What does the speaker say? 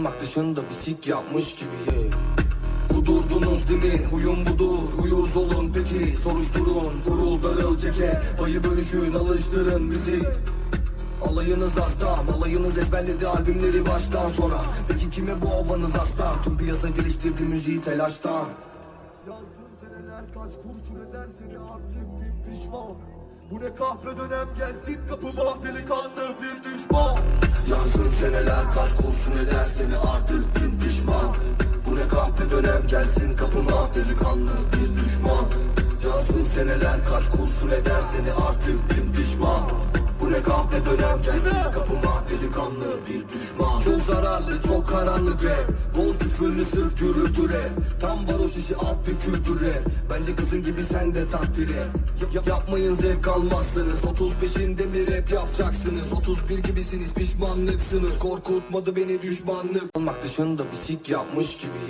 Almak dışında bir sik yapmış gibi. Kudurdunuz değil mi? Huyum budur, huyuz olun peki. Soruşturun, kurul darıl ceke Payı bölüşün, alıştırın bizi. Alayınız hasta, alayınız ezberledi albümleri baştan sona. Peki kime bu havanız hasta? Tüm piyasa geliştirdi müziği telaştan. Yansın seneler kaç kurşun eder seni artık bin pişman. Bu ne kahpe dönem gelsin kapıma delikanlı Yansın seneler kaç kurşun eder seni. Artık bin pişman Bu ne kahpe dönem? Gelsin kapıma delikanlı bir düşman. Yansın seneler kaç kurşun eder seni. Artık bin pişman Kahpe dönem gelsin kapıma delikanlı bir düşman. Çok zararlı çok karanlık rap. Bol küfürlü sırf gürültü rap. Tam varoş işi alt bir kültür Bence kızın gibi sen de takdir et. Yap- yap- Yapmayın zevk almazsınız. 35'inde mi rap yapacaksınız? 31 gibisiniz pişmanlıksınız. Korkutmadı beni düşmanlık. Olmak dışında bir sik yapmış gibi